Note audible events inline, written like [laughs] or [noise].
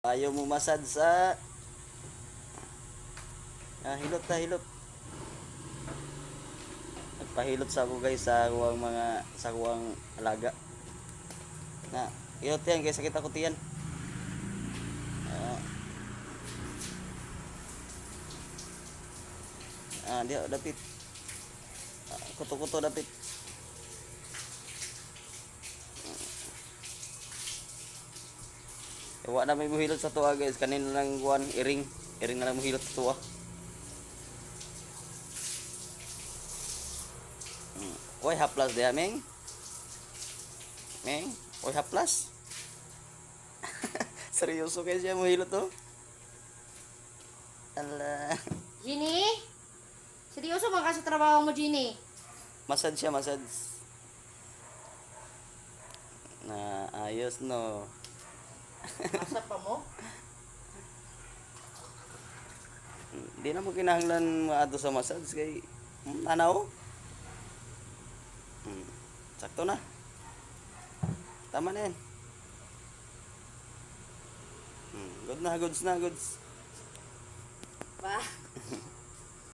Ayaw mo masad sa... Ah, hilot na hilot. Nagpahilot sa ako guys sa kuwang mga sa kuwang alaga. Na, hilot yan guys, sakit ako tiyan. Ah. Ah, dia dapit. Ah, kuto-kuto dapit. Iwa na may muhilot sa tuwa guys. Kanina lang kuwan, iring. Iring na lang muhilot sa tuwa. Hmm. Oy, haplas dia, Meng. Meng, oy, haplas. [laughs] Seryoso kayo siya muhilot to? Ala. Ginny? Seryoso ba ka sa trabaho mo, Ginny? Masad siya, masad. Na ayos no. Asa pa mo? Di na mo kinahanglan maadto sa massage kay tanaw. Hmm. Sakto na. Tama na yan. Hmm. Good na, goods na, goods. Ba? [laughs]